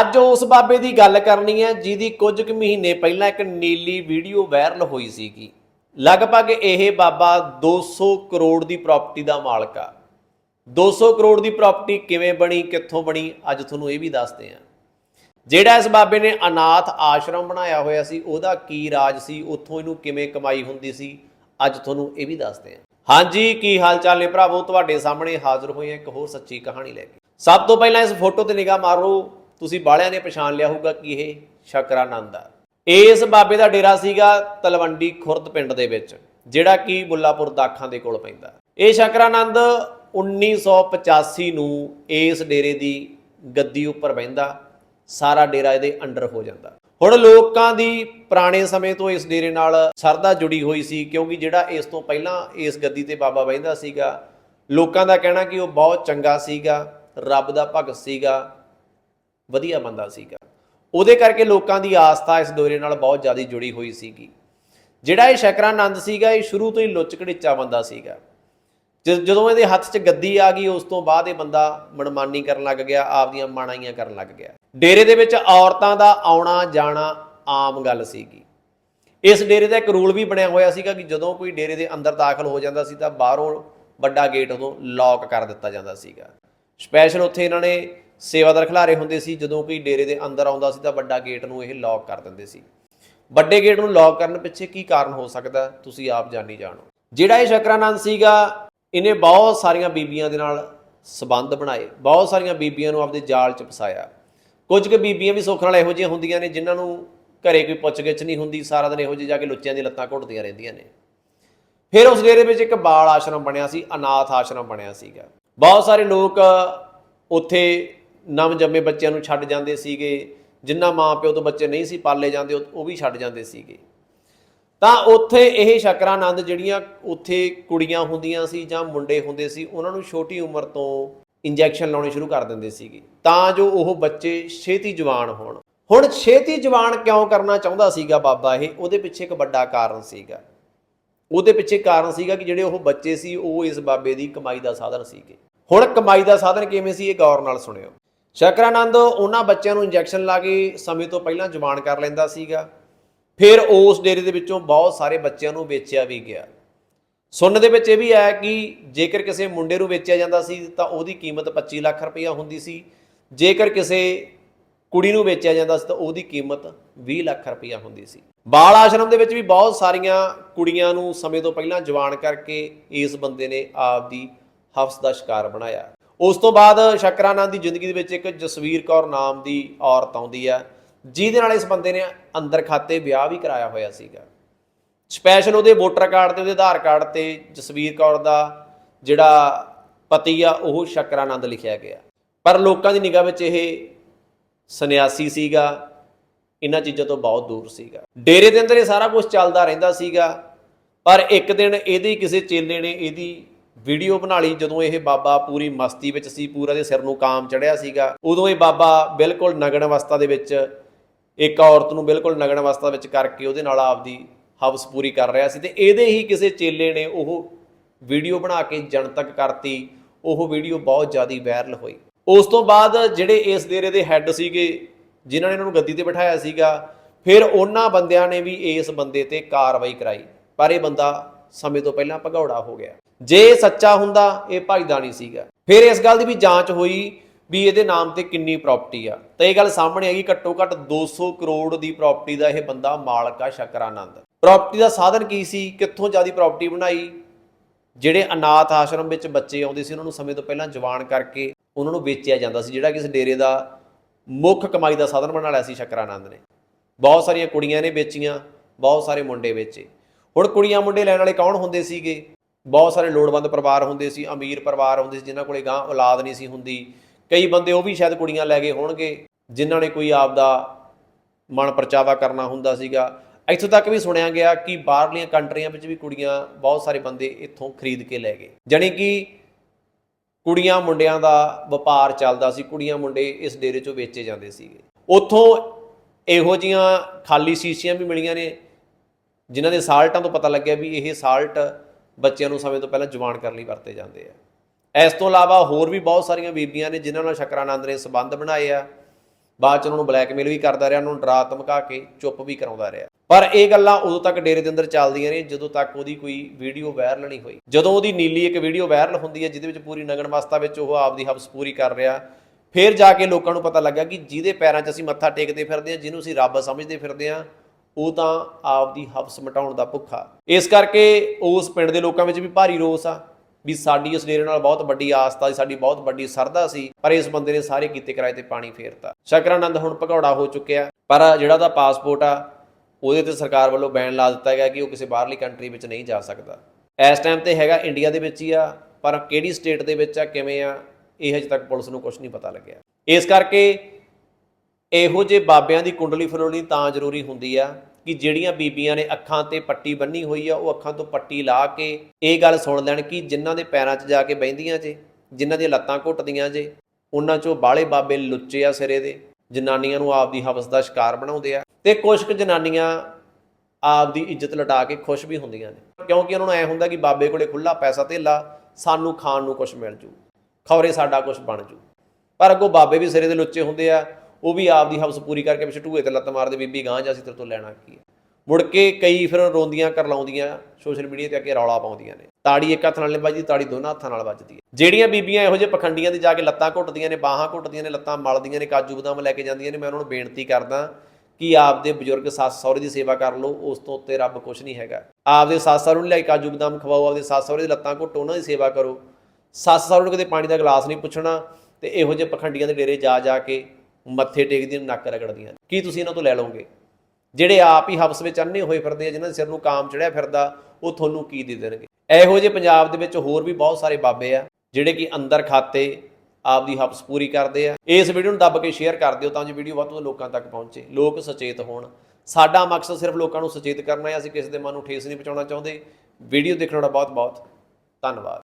ਅੱਜ ਉਸ ਬਾਬੇ ਦੀ ਗੱਲ ਕਰਨੀ ਹੈ, ਜਿਹਦੀ ਕੁਝ ਕੁ ਮਹੀਨੇ ਪਹਿਲਾਂ ਇੱਕ ਨੀਲੀ ਵੀਡੀਓ ਵਾਇਰਲ ਹੋਈ ਸੀਗੀ। ਲਗਭਗ ਇਹ ਬਾਬਾ 200 ਕਰੋੜ ਦੀ ਪ੍ਰਾਪਰਟੀ ਦਾ ਮਾਲਕ ਆ। 200 ਕਰੋੜ ਦੀ ਪ੍ਰਾਪਰਟੀ ਕਿਵੇਂ ਬਣੀ, ਕਿੱਥੋਂ ਬਣੀ, ਅੱਜ ਤੁਹਾਨੂੰ ਇਹ ਵੀ ਦੱਸਦੇ ਆ ਜਿਹੜਾ ਇਸ ਬਾਬੇ ਨੇ ਅਨਾਥ ਆਸ਼ਰਮ ਬਣਾਇਆ ਹੋਇਆ ਸੀ, ਉਹਦਾ ਕੀ ਰਾਜ ਸੀ, ਉੱਥੋਂ ਇਹਨੂੰ ਕਿਵੇਂ ਕਮਾਈ ਹੁੰਦੀ ਸੀ, ਅੱਜ ਤੁਹਾਨੂੰ ਇਹ ਵੀ ਦੱਸਦੇ ਆ ਹਾਂਜੀ, ਕੀ ਹਾਲ ਚਾਲ ਨੇ ਭਰਾਵੋ? ਤੁਹਾਡੇ ਸਾਹਮਣੇ ਹਾਜ਼ਰ ਹੋਏ ਇੱਕ ਹੋਰ ਸੱਚੀ ਕਹਾਣੀ ਲੈ ਕੇ। ਸਭ ਤੋਂ ਪਹਿਲਾਂ ਇਸ ਫੋਟੋ ਤੇ ਨਿਗਾਹ ਮਾਰੋ। ਤੁਸੀਂ ਬਾਲਿਆਂ ਨੇ ਪਛਾਣ ਲਿਆ ਹੋਊਗਾ ਕਿ ਇਹ ਸ਼ਕਰਾਨੰਦ ਆ। ਇਸ ਬਾਬੇ ਦਾ ਡੇਰਾ ਸੀਗਾ ਤਲਵੰਡੀ ਖੁਰਦ ਪਿੰਡ ਦੇ ਵਿੱਚ, ਜਿਹੜਾ ਕਿ ਬੁੱਲਾਪੁਰ ਦਾਖਾਂ ਦੇ ਕੋਲ ਪੈਂਦਾ। ਇਹ ਸ਼ਕਰਾਨੰਦ 1985 ਨੂੰ ਇਸ ਡੇਰੇ ਦੀ ਗੱਦੀ ਉੱਪਰ ਬਹਿੰਦਾ, ਸਾਰਾ ਡੇਰਾ ਇਹਦੇ ਅੰਡਰ ਹੋ ਜਾਂਦਾ। ਹੁਣ ਲੋਕਾਂ ਦੀ ਪੁਰਾਣੇ ਸਮੇਂ ਤੋਂ ਇਸ ਡੇਰੇ ਨਾਲ ਸਰਦਾ ਜੁੜੀ ਹੋਈ ਸੀ, ਕਿਉਂਕਿ ਜਿਹੜਾ ਇਸ ਤੋਂ ਪਹਿਲਾਂ ਇਸ ਗੱਦੀ ਤੇ ਬਾਬਾ ਬਹਿੰਦਾ ਸੀਗਾ, ਲੋਕਾਂ ਦਾ ਕਹਿਣਾ ਕਿ ਉਹ ਬਹੁਤ ਚੰਗਾ ਸੀਗਾ, ਰੱਬ ਦਾ ਭਗਤ ਸੀਗਾ ਵਧੀਆ ਬੰਦਾ ਸੀਗਾ। ਉਹਦੇ ਕਰਕੇ ਲੋਕਾਂ ਦੀ ਆਸਥਾ ਇਸ ਡੇਰੇ ਨਾਲ ਬਹੁਤ ਜ਼ਿਆਦਾ ਜੁੜੀ ਹੋਈ ਸੀਗੀ। ਜਿਹੜਾ ਇਹ ਸ਼ਕਰਾਨੰਦ ਸੀਗਾ, ਇਹ ਸ਼ੁਰੂ ਤੋਂ ਹੀ ਲੁੱਚ ਘੜੀਚਾ ਬੰਦਾ ਸੀਗਾ। ਜ- ਜਦੋਂ ਇਹਦੇ ਹੱਥ 'ਚ ਗੱਦੀ ਆ ਗਈ, ਉਸ ਤੋਂ ਬਾਅਦ ਇਹ ਬੰਦਾ ਮਨਮਾਨੀ ਕਰਨ ਲੱਗ ਗਿਆ, ਆਪਦੀਆਂ ਮਾਣਾਈਆਂ ਕਰਨ ਲੱਗ ਗਿਆ। ਡੇਰੇ ਦੇ ਵਿੱਚ ਔਰਤਾਂ ਦਾ ਆਉਣਾ ਜਾਣਾ ਆਮ ਗੱਲ ਸੀਗੀ। ਇਸ ਡੇਰੇ ਦਾ ਇੱਕ ਰੂਲ ਵੀ ਬਣਿਆ ਹੋਇਆ ਸੀਗਾ ਕਿ ਜਦੋਂ ਕੋਈ ਡੇਰੇ ਦੇ ਅੰਦਰ ਦਾਖਲ ਹੋ ਜਾਂਦਾ ਸੀ ਤਾਂ ਬਾਹਰੋਂ ਵੱਡਾ ਗੇਟ ਉਦੋਂ ਲੌਕ ਕਰ ਦਿੱਤਾ ਜਾਂਦਾ ਸੀਗਾ। ਸਪੈਸ਼ਲ ਉੱਥੇ ਇਹਨਾਂ ਨੇ ਸੇਵਾਦਾਰ ਖਿਲਾਰੇ ਹੁੰਦੇ ਸੀ, ਜਦੋਂ ਕੋਈ ਡੇਰੇ ਦੇ ਅੰਦਰ ਆਉਂਦਾ ਸੀ ਤਾਂ ਵੱਡਾ ਗੇਟ ਨੂੰ ਇਹ ਲੌਕ ਕਰ ਦਿੰਦੇ ਸੀ। ਵੱਡੇ ਗੇਟ ਨੂੰ ਲੌਕ ਕਰਨ ਪਿੱਛੇ ਕੀ ਕਾਰਨ ਹੋ ਸਕਦਾ, ਤੁਸੀਂ ਆਪ ਜਾਣੀ ਜਾਣੋ। ਜਿਹੜਾ ਇਹ ਸ਼ਕਰਾਨੰਦ ਸੀਗਾ, ਇਹਨੇ ਬਹੁਤ ਸਾਰੀਆਂ ਬੀਬੀਆਂ ਦੇ ਨਾਲ ਸਬੰਧ ਬਣਾਏ, ਬਹੁਤ ਸਾਰੀਆਂ ਬੀਬੀਆਂ ਨੂੰ ਆਪਦੇ ਜਾਲ 'ਚ ਫਸਾਇਆ। ਕੁਝ ਕੁ ਬੀਬੀਆਂ ਵੀ ਸੁੱਖ ਨਾਲ ਇਹੋ ਜਿਹੀਆਂ ਹੁੰਦੀਆਂ ਨੇ, ਜਿਨ੍ਹਾਂ ਨੂੰ ਘਰੇ ਕੋਈ ਪੁੱਛਗਿੱਛ ਨਹੀਂ ਹੁੰਦੀ, ਸਾਰਾ ਦਿਨ ਇਹੋ ਜਿਹੇ ਜਾ ਕੇ ਲੁੱਚਿਆਂ ਦੀਆਂ ਲੱਤਾਂ ਘੁੱਟਦੀਆਂ ਰਹਿੰਦੀਆਂ ਨੇ। ਫਿਰ ਉਸ ਡੇਰੇ ਵਿੱਚ ਇੱਕ ਬਾਲ ਆਸ਼ਰਮ ਬਣਿਆ ਸੀ, ਅਨਾਥ ਆਸ਼ਰਮ ਬਣਿਆ ਸੀਗਾ। ਬਹੁਤ ਸਾਰੇ ਲੋਕ ਉੱਥੇ ਨਵ ਜੰਮੇ ਬੱਚਿਆਂ ਨੂੰ ਛੱਡ ਜਾਂਦੇ ਸੀਗੇ, ਜਿੰਨਾ ਮਾਂ ਪਿਓ ਤੋਂ ਬੱਚੇ ਨਹੀਂ ਸੀ ਪਾਲੇ ਜਾਂਦੇ, ਉਹ ਵੀ ਛੱਡ ਜਾਂਦੇ ਸੀਗੇ। ਤਾਂ ਉੱਥੇ ਇਹ ਸ਼ਕਰਾਨੰਦ ਜਿਹੜੀਆਂ ਉੱਥੇ ਕੁੜੀਆਂ ਹੁੰਦੀਆਂ ਸੀ ਜਾਂ ਮੁੰਡੇ ਹੁੰਦੇ ਸੀ, ਉਹਨਾਂ ਨੂੰ ਛੋਟੀ ਉਮਰ ਤੋਂ ਇੰਜੈਕਸ਼ਨ ਲਾਉਣੇ ਸ਼ੁਰੂ ਕਰ ਦਿੰਦੇ ਸੀਗੇ। ਤਾਂ ਜੋ ਉਹ ਬੱਚੇ ਛੇਤੀ ਜਵਾਨ ਹੋਣ। ਹੁਣ ਛੇਤੀ ਜਵਾਨ ਕਿਉਂ ਕਰਨਾ ਚਾਹੁੰਦਾ ਸੀਗਾ ਬਾਬਾ ਇਹ? ਉਹਦੇ ਪਿੱਛੇ ਇੱਕ ਵੱਡਾ ਕਾਰਨ ਸੀਗਾ। ਉਹਦੇ ਪਿੱਛੇ ਕਾਰਨ ਸੀਗਾ ਕਿ ਜਿਹੜੇ ਉਹ ਬੱਚੇ ਸੀ, ਉਹ ਇਸ ਬਾਬੇ ਦੀ ਕਮਾਈ ਦਾ ਸਾਧਨ ਸੀਗੇ। ਹੁਣ ਕਮਾਈ ਦਾ ਸਾਧਨ ਕਿਵੇਂ ਸੀ ਇਹ ਗੌਰ ਨਾਲ ਸੁਣਿਓ। ਸ਼ਕਰਾਨੰਦ ਉਹਨਾਂ ਬੱਚਿਆਂ ਨੂੰ ਇੰਜੈਕਸ਼ਨ ਲਾ ਕੇ ਸਮੇਂ ਤੋਂ ਪਹਿਲਾਂ ਜਵਾਨ ਕਰ ਲੈਂਦਾ ਸੀਗਾ। ਫਿਰ ਉਸ ਡੇਰੇ ਦੇ ਵਿੱਚੋਂ ਬਹੁਤ ਸਾਰੇ ਬੱਚਿਆਂ ਨੂੰ ਵੇਚਿਆ ਵੀ ਗਿਆ। ਸੁਣਨ ਦੇ ਵਿੱਚ ਇਹ ਵੀ ਆਇਆ ਕਿ ਜੇਕਰ ਕਿਸੇ ਮੁੰਡੇ ਨੂੰ ਵੇਚਿਆ ਜਾਂਦਾ ਸੀ ਤਾਂ ਉਹਦੀ ਕੀਮਤ 25 ਲੱਖ ਰੁਪਈਆ ਹੁੰਦੀ ਸੀ। ਜੇਕਰ ਕਿਸੇ ਕੁੜੀ ਨੂੰ ਵੇਚਿਆ ਜਾਂਦਾ ਸੀ ਤਾਂ ਉਹਦੀ ਕੀਮਤ 20 ਲੱਖ ਰੁਪਈਆ ਹੁੰਦੀ ਸੀ। ਬਾਲ ਆਸ਼ਰਮ ਦੇ ਵਿੱਚ ਵੀ ਬਹੁਤ ਸਾਰੀਆਂ ਕੁੜੀਆਂ ਨੂੰ ਸਮੇਂ ਤੋਂ ਪਹਿਲਾਂ ਜਵਾਨ ਕਰਕੇ ਇਸ ਬੰਦੇ ਨੇ ਆਪ ਦੀ ਹਵਸ ਦਾ ਸ਼ਿਕਾਰ ਬਣਾਇਆ। ਉਸ ਤੋਂ ਬਾਅਦ ਸ਼ਕਰਾਨੰਦ ਦੀ ਜ਼ਿੰਦਗੀ ਦੇ ਵਿੱਚ ਇੱਕ ਜਸਵੀਰ ਕੌਰ ਨਾਮ ਦੀ ਔਰਤ ਆਉਂਦੀ ਆ ਜਿਹਦੇ ਨਾਲ ਇਸ ਬੰਦੇ ਨੇ ਅੰਦਰ ਖਾਤੇ ਵਿਆਹ ਵੀ ਕਰਾਇਆ ਹੋਇਆ ਸੀਗਾ। ਸਪੈਸ਼ਲ ਉਹਦੇ ਵੋਟਰ ਕਾਰਡ ਤੇ, ਉਹਦੇ ਆਧਾਰ ਕਾਰਡ ਤੇ ਜਸਵੀਰ ਕੌਰ ਦਾ ਜਿਹੜਾ ਪਤੀ ਆ, ਉਹ ਸ਼ਕਰਾਨੰਦ ਲਿਖਿਆ ਗਿਆ। ਪਰ ਲੋਕਾਂ ਦੀ ਨਿਗਾਹ ਵਿੱਚ ਇਹ ਸੰਨਿਆਸੀ ਸੀਗਾ, ਇਹਨਾਂ ਚੀਜ਼ਾਂ ਤੋਂ ਬਹੁਤ ਦੂਰ ਸੀਗਾ। ਡੇਰੇ ਦੇ ਅੰਦਰ ਇਹ ਸਾਰਾ ਕੁਝ ਚੱਲਦਾ ਰਹਿੰਦਾ ਸੀਗਾ, ਪਰ ਇੱਕ ਦਿਨ ਇਹਦੇ ਕਿਸੇ ਚੇਲੇ ਨੇ ਇਹਦੀ ਵੀਡੀਓ ਬਣਾ ਲਈ, ਜਦੋਂ ਇਹ ਬਾਬਾ ਪੂਰੀ ਮਸਤੀ ਵਿੱਚ ਸੀ, ਪੂਰਾ ਦੇ ਸਿਰ ਨੂੰ ਕਾਮ ਚੜਿਆ ਸੀਗਾ, ਉਦੋਂ ਇਹ ਬਾਬਾ ਬਿਲਕੁਲ ਨਗਨ ਅਵਸਥਾ ਦੇ ਵਿੱਚ, ਇੱਕ ਔਰਤ ਨੂੰ ਬਿਲਕੁਲ ਨਗਨ ਅਵਸਥਾ ਵਿੱਚ ਕਰਕੇ ਉਹਦੇ ਨਾਲ ਆਪਦੀ ਹਵਸ ਪੂਰੀ ਕਰ ਰਿਹਾ ਸੀ। ਤੇ ਇਹਦੇ ਹੀ ਕਿਸੇ ਚੇਲੇ ਨੇ ਉਹ ਵੀਡੀਓ ਬਣਾ ਕੇ ਜਨਤਕ ਕਰਤੀ, ਉਹ ਵੀਡੀਓ ਬਹੁਤ ਜ਼ਿਆਦਾ ਵਾਇਰਲ ਹੋਈ। ਉਸ ਤੋਂ ਬਾਅਦ ਜਿਹੜੇ ਇਸ ਦੇਰੇ ਦੇ ਹੈੱਡ ਸੀਗੇ, ਜਿਨ੍ਹਾਂ ਨੇ ਇਹਨਾਂ ਨੂੰ ਗੱਦੀ ਤੇ ਬਿਠਾਇਆ ਸੀਗਾ, ਫਿਰ ਉਹਨਾਂ ਬੰਦਿਆਂ ਨੇ ਵੀ ਇਸ ਬੰਦੇ ਤੇ ਕਾਰਵਾਈ ਕਰਾਈ। ਪਰ ਇਹ ਬੰਦਾ ਸਮੇਂ ਤੋਂ ਪਹਿਲਾਂ ਭਗੌੜਾ ਹੋ ਗਿਆ। ਜੇ ਇਹ ਸੱਚਾ ਹੁੰਦਾ, ਇਹ ਭਜਦਾ ਨਹੀਂ ਸੀਗਾ। ਫਿਰ ਇਸ ਗੱਲ ਦੀ ਵੀ ਜਾਂਚ ਹੋਈ ਵੀ ਇਹਦੇ ਨਾਮ ਤੇ ਕਿੰਨੀ ਪ੍ਰਾਪਰਟੀ ਆ। ਤਾਂ ਇਹ ਗੱਲ ਸਾਹਮਣੇ ਆਈ ਘੱਟੋ ਘੱਟ 200 ਕਰੋੜ ਦੀ ਪ੍ਰਾਪਰਟੀ ਦਾ ਇਹ ਬੰਦਾ ਮਾਲਕ ਆ ਸ਼ਕਰਾਨੰਦ। ਪ੍ਰਾਪਰਟੀ ਦਾ ਸਾਧਨ ਕੀ ਸੀ? ਕਿੱਥੋਂ ਜਿਆਦੀ ਪ੍ਰਾਪਰਟੀ ਬਣਾਈ? ਜਿਹੜੇ ਅਨਾਥ ਆਸ਼ਰਮ ਵਿੱਚ ਬੱਚੇ ਆਉਂਦੇ ਸੀ, ਉਹਨਾਂ ਨੂੰ ਸਮੇਂ ਤੋਂ ਪਹਿਲਾਂ ਜਵਾਨ ਕਰਕੇ ਉਹਨਾਂ ਨੂੰ ਵੇਚਿਆ ਜਾਂਦਾ ਸੀ, ਜਿਹੜਾ ਕਿ ਇਸ ਡੇਰੇ ਦਾ ਮੁੱਖ ਕਮਾਈ ਦਾ ਸਾਧਨ ਬਣਾ ਲਿਆ ਸੀ ਸ਼ਕਰਾਨੰਦ ਨੇ। ਬਹੁਤ ਸਾਰੀਆਂ ਕੁੜੀਆਂ ਨੇ ਵੇਚੀਆਂ, ਬਹੁਤ ਸਾਰੇ ਮੁੰਡੇ ਵੇਚੇ। ਹੁਣ ਕੁੜੀਆਂ ਮੁੰਡੇ ਲੈਣ ਵਾਲੇ ਕੌਣ ਹੁੰਦੇ ਸੀਗੇ? ਬਹੁਤ ਸਾਰੇ ਲੋੜਵੰਦ ਪਰਿਵਾਰ ਹੁੰਦੇ ਸੀ, ਅਮੀਰ ਪਰਿਵਾਰ ਹੁੰਦੇ ਸੀ, ਜਿਨ੍ਹਾਂ ਕੋਲੇ ਗਾਂ ਔਲਾਦ ਨਹੀਂ ਸੀ ਹੁੰਦੀ। ਕਈ ਬੰਦੇ ਉਹ ਵੀ ਸ਼ਾਇਦ ਕੁੜੀਆਂ ਲੈ ਗਏ ਹੋਣਗੇ, ਜਿਨ੍ਹਾਂ ਨੇ ਕੋਈ ਆਪ ਦਾ ਮਨ ਪਰਚਾਵਾ ਕਰਨਾ ਹੁੰਦਾ ਸੀਗਾ। ਇੱਥੋਂ ਤੱਕ ਵੀ ਸੁਣਿਆ ਗਿਆ ਕਿ ਬਾਹਰਲੀਆਂ ਕੰਟਰੀਆਂ ਵਿੱਚ ਵੀ ਕੁੜੀਆਂ, ਬਹੁਤ ਸਾਰੇ ਬੰਦੇ ਇੱਥੋਂ ਖਰੀਦ ਕੇ ਲੈ ਗਏ। ਜਾਣੀ ਕਿ ਕੁੜੀਆਂ ਮੁੰਡਿਆਂ ਦਾ ਵਪਾਰ ਚੱਲਦਾ ਸੀ, ਕੁੜੀਆਂ ਮੁੰਡੇ ਇਸ ਡੇਰੇ 'ਚੋਂ ਵੇਚੇ ਜਾਂਦੇ ਸੀਗੇ। ਉੱਥੋਂ ਇਹੋ ਜੀਆਂ ਖਾਲੀ ਸ਼ੀਸ਼ੀਆਂ ਵੀ ਮਿਲੀਆਂ ਨੇ ਜਿਨ੍ਹਾਂ ਦੇ ਸਾਲਟਾਂ ਤੋਂ ਪਤਾ ਲੱਗਿਆ ਵੀ ਇਹ ਸਾਲਟ ਬੱਚਿਆਂ ਨੂੰ ਸਮੇਂ ਤੋਂ ਪਹਿਲਾਂ ਜਵਾਨ ਕਰਨ ਲਈ ਵਰਤੇ ਜਾਂਦੇ ਆ। ਇਸ ਤੋਂ ਇਲਾਵਾ ਹੋਰ ਵੀ ਬਹੁਤ ਸਾਰੀਆਂ ਬੀਬੀਆਂ ਨੇ ਜਿਨ੍ਹਾਂ ਨਾਲ ਸ਼ਕਰਾਨੰਦ ਨੇ ਸਬੰਧ ਬਣਾਏ ਆ। ਬਾਅਦ ਚ ਉਹਨਾਂ ਨੂੰ ਬਲੈਕਮੇਲ ਵੀ ਕਰਦਾ ਰਿਹਾ, ਉਹਨਾਂ ਨੂੰ ਡਰਾ ਧਮਕਾ ਕੇ ਚੁੱਪ ਵੀ ਕਰਾਉਂਦਾ ਰਿਹਾ। ਪਰ ਇਹ ਗੱਲਾਂ ਉਦੋਂ ਤੱਕ ਡੇਰੇ ਦੇ ਅੰਦਰ ਚੱਲਦੀਆਂ ਨੇ ਜਦੋਂ ਤੱਕ ਉਹਦੀ ਕੋਈ ਵੀਡੀਓ ਵਾਇਰਲ ਨਹੀਂ ਹੋਈ। ਜਦੋਂ ਉਹਦੀ ਨੀਲੀ ਇੱਕ ਵੀਡੀਓ ਵਾਇਰਲ ਹੁੰਦੀ ਹੈ, ਜਿਹਦੇ ਵਿੱਚ ਪੂਰੀ ਨਗਨ ਅਵਸਥਾ ਵਿੱਚ ਉਹ ਆਪਦੀ ਹਵਸ ਪੂਰੀ ਕਰ ਰਿਹਾ। ਫਿਰ ਜਾ ਕੇ ਲੋਕਾਂ ਨੂੰ ਪਤਾ ਲੱਗਾ ਕਿ ਜਿਹਦੇ ਪੈਰਾਂ 'ਚ ਅਸੀਂ ਮੱਥਾ ਟੇਕਦੇ ਫਿਰਦੇ ਹਾਂ, ਜਿਹਨੂੰ ਅਸੀਂ ਰੱਬ ਸਮਝਦੇ ਫਿਰਦੇ ਹਾਂ ਉਹ ਤਾਂ ਆਪਦੀ ਹਵਸ ਮਟਾਉਣ ਦਾ ਭੁੱਖਾ। ਇਸ ਕਰਕੇ ਉਸ ਪਿੰਡ ਦੇ ਲੋਕਾਂ ਵਿੱਚ ਵੀ ਭਾਰੀ ਰੋਸ ਆ ਵੀ ਸਾਡੀ ਉਸ ਡੇਰੇ ਨਾਲ ਬਹੁਤ ਵੱਡੀ ਆਸਥਾ ਸੀ, ਸਾਡੀ ਬਹੁਤ ਵੱਡੀ ਸਰਦਾ ਸੀ, ਪਰ ਇਸ ਬੰਦੇ ਨੇ ਸਾਰੇ ਕੀਤੇ ਕਿਰਾਏ ਤੇ ਪਾਣੀ ਫੇਰਤਾ। ਸ਼ਕਰਾਨੰਦ ਹੁਣ ਭਗੌੜਾ ਹੋ ਚੁੱਕਿਆ, ਪਰ ਜਿਹੜਾ ਉਹਦਾ ਪਾਸਪੋਰਟ ਆ, ਉਹਦੇ ਤੇ ਸਰਕਾਰ ਵੱਲੋਂ ਬੈਨ ਲਾ ਦਿੱਤਾ ਗਿਆ ਕਿ ਉਹ ਕਿਸੇ ਬਾਹਰਲੀ ਕੰਟਰੀ ਵਿੱਚ ਨਹੀਂ ਜਾ ਸਕਦਾ। ਇਸ ਟਾਈਮ ਤੇ ਹੈਗਾ ਇੰਡੀਆ ਦੇ ਵਿੱਚ ਹੀ ਆ, ਪਰ ਕਿਹੜੀ ਸਟੇਟ ਦੇ ਵਿੱਚ ਆ, ਕਿਵੇਂ ਆ, ਇਹ ਹਜੇ ਤੱਕ ਪੁਲਿਸ ਨੂੰ ਕੁਝ ਨਹੀਂ ਪਤਾ ਲੱਗਿਆ। ਇਸ ਕਰਕੇ ਇਹੋ ਜਿਹੇ ਬਾਬਿਆਂ ਦੀ ਕੁੰਡਲੀ ਫਰੋਲਣੀ ਤਾਂ ਜ਼ਰੂਰੀ ਹੁੰਦੀ ਆ ਕਿ ਜਿਹੜੀਆਂ ਬੀਬੀਆਂ ਨੇ ਅੱਖਾਂ ਤੇ ਪੱਟੀ ਬੰਨੀ ਹੋਈ ਆ, ਉਹ ਅੱਖਾਂ ਤੋਂ ਪੱਟੀ ਲਾ ਕੇ ਇਹ ਗੱਲ ਸੁਣ ਲੈਣ ਕਿ ਜਿਨ੍ਹਾਂ ਦੇ ਪੈਰਾਂ 'ਚ ਜਾ ਕੇ ਬਹਿੰਦੀਆਂ ਜੇ, ਜਿਨ੍ਹਾਂ ਦੀਆਂ ਲੱਤਾਂ ਘੁੱਟਦੀਆਂ ਜੇ, ਉਹਨਾਂ 'ਚੋਂ ਬਾਲੇ ਬਾਬੇ ਲੁੱਚੇ ਆ ਸਿਰੇ ਦੇ, ਜਨਾਨੀਆਂ ਨੂੰ ਆਪਦੀ ਹਵਸ ਦਾ ਸ਼ਿਕਾਰ ਬਣਾਉਂਦੇ ਆ ਤੇ ਕੁਝ ਕੁ ਜਨਾਨੀਆਂ ਆਪਦੀ ਇੱਜ਼ਤ ਲਟਾ ਕੇ ਖੁਸ਼ ਵੀ ਹੁੰਦੀਆਂ ਨੇ। ਕਿਉਂਕਿ ਉਹਨਾਂ ਨੂੰ ਐ ਹੁੰਦਾ ਕਿ ਬਾਬੇ ਕੋਲੇ ਖੁੱਲਾ ਪੈਸਾ ਧੇਲਾ, ਸਾਨੂੰ ਖਾਣ ਨੂੰ ਕੁਝ ਮਿਲ ਜੂ, ਖੌਰੇ ਸਾਡਾ ਕੁਝ ਬਣ ਜੂ। ਪਰ ਅੱਗੋਂ ਬਾਬੇ ਵੀ ਸਿਰੇ ਦੇ ਲੁੱਚੇ ਹੁੰਦੇ ਆ ਉਹ ਵੀ ਆਪਦੀ ਹਵਸ ਪੂਰੀ ਕਰਕੇ ਪਿੱਛੇ ਢੂਏ ਤੇ ਲੱਤ ਮਾਰਦੇ, ਬੀਬੀ ਗਾਂ ਜਾਂ ਅਸੀਂ ਤੇਰੇ ਤੋਂ ਲੈਣਾ ਕੀ ਹੈ ਮੁੜ ਕੇ ਕਈ ਫਿਰ ਰੋਂਦੀਆਂ, ਕਰਲਾਉਂਦੀਆਂ ਸੋਸ਼ਲ ਮੀਡੀਆ ਤੇ ਆ ਕੇ ਰੌਲਾ ਪਾਉਂਦੀਆਂ ਨੇ। ਤਾੜੀ ਇੱਕ ਹੱਥ ਨਾਲ ਨਹੀਂ ਵੱਜਦੀ, ਤਾੜੀ ਦੋਨਾਂ ਹੱਥਾਂ ਨਾਲ ਵੱਜਦੀ ਹੈ ਜਿਹੜੀਆਂ ਬੀਬੀਆਂ ਇਹੋ ਜਿਹੇ ਪਖੰਡੀਆਂ ਦੀ ਜਾ ਕੇ ਲੱਤਾਂ ਘੁੱਟਦੀਆਂ ਨੇ, ਬਾਹਾਂ ਘੁੱਟਦੀਆਂ ਨੇ, ਲੱਤਾਂ ਮਲਦੀਆਂ ਨੇ, ਕਾਜੂ ਬਦਾਮ ਲੈ ਕੇ ਜਾਂਦੀਆਂ ਨੇ, ਮੈਂ ਉਹਨਾਂ ਨੂੰ ਬੇਨਤੀ ਕਰਦਾ ਕਿ ਆਪਦੇ ਬਜ਼ੁਰਗ ਸੱਸ ਸਹੁਰੇ ਦੀ ਸੇਵਾ ਕਰ ਲਓ, ਉਸ ਤੋਂ ਉੱਤੇ ਰੱਬ ਕੁਝ ਨਹੀਂ ਹੈਗਾ। ਆਪਦੇ ਸੱਸ ਸਹੁਰੇ ਨੂੰ ਲੈ ਕਾਜੂ ਬਦਾਮ ਖਵਾਓ, ਆਪਦੇ ਸੱਸ ਸਹੁਰੇ ਦੀ ਲੱਤਾਂ ਘੁੱਟੋ, ਉਹਨਾਂ ਦੀ ਸੇਵਾ ਕਰੋ। ਸੱਸ ਸਹੁਰੇ ਨੂੰ ਕਦੇ ਪਾਣੀ ਦਾ ਗਲਾਸ ਨਹੀਂ ਪੁੱਛਣਾ ਤੇ ਇਹੋ ਜਿਹੇ ਪਖੰਡੀਆਂ ਦੇ ਡੇਰੇ ਜਾ ਜਾ ਕੇ ਮੱਥੇ ਟੇਕਦੀਆਂ, ਨੱਕ ਰਗੜਦੀਆਂ। ਕੀ ਤੁਸੀਂ ਇਹਨਾਂ ਤੋਂ ਲੈ ਲਓਗੇ? ਜਿਹੜੇ ਆਪ ਹੀ ਹਵਸ ਵਿੱਚ ਅੰਨੇ ਹੋਏ ਫਿਰਦੇ ਆ, ਜਿਨ੍ਹਾਂ ਦੇ ਸਿਰ ਨੂੰ ਕਾਮ ਚੜਿਆ ਫਿਰਦਾ, ਉਹ ਤੁਹਾਨੂੰ ਕੀ ਦੇ ਦੇਣਗੇ? ਇਹੋ ਜਿਹੇ ਪੰਜਾਬ ਦੇ ਵਿੱਚ ਹੋਰ ਵੀ ਬਹੁਤ ਸਾਰੇ ਬਾਬੇ ਆ, ਜਿਹੜੇ ਕਿ ਅੰਦਰ ਖਾਤੇ ਆਪਦੀ ਹਵਸ ਪੂਰੀ ਕਰਦੇ ਆ। ਇਸ ਵੀਡੀਓ ਨੂੰ ਦੱਬ ਕੇ ਸ਼ੇਅਰ ਕਰ ਦਿਓ ਤਾਂ ਜੋ ਵੀਡੀਓ ਵੱਧ ਤੋਂ ਵੱਧ ਲੋਕਾਂ ਤੱਕ ਪਹੁੰਚੇ। ਲੋਕ ਸੁਚੇਤ ਹੋਣ। ਸਾਡਾ ਮਕਸਦ ਸਿਰਫ ਲੋਕਾਂ ਨੂੰ ਸੁਚੇਤ ਕਰਨਾ ਹੈ, ਅਸੀਂ ਕਿਸੇ ਦੇ ਮਨ ਨੂੰ ਠੇਸ ਨਹੀਂ ਪਹੁੰਚਾਉਣਾ ਚਾਹੁੰਦੇ। ਵੀਡੀਓ ਦੇਖਣ ਦਾ ਬਹੁਤ ਬਹੁਤ ਧੰਨਵਾਦ।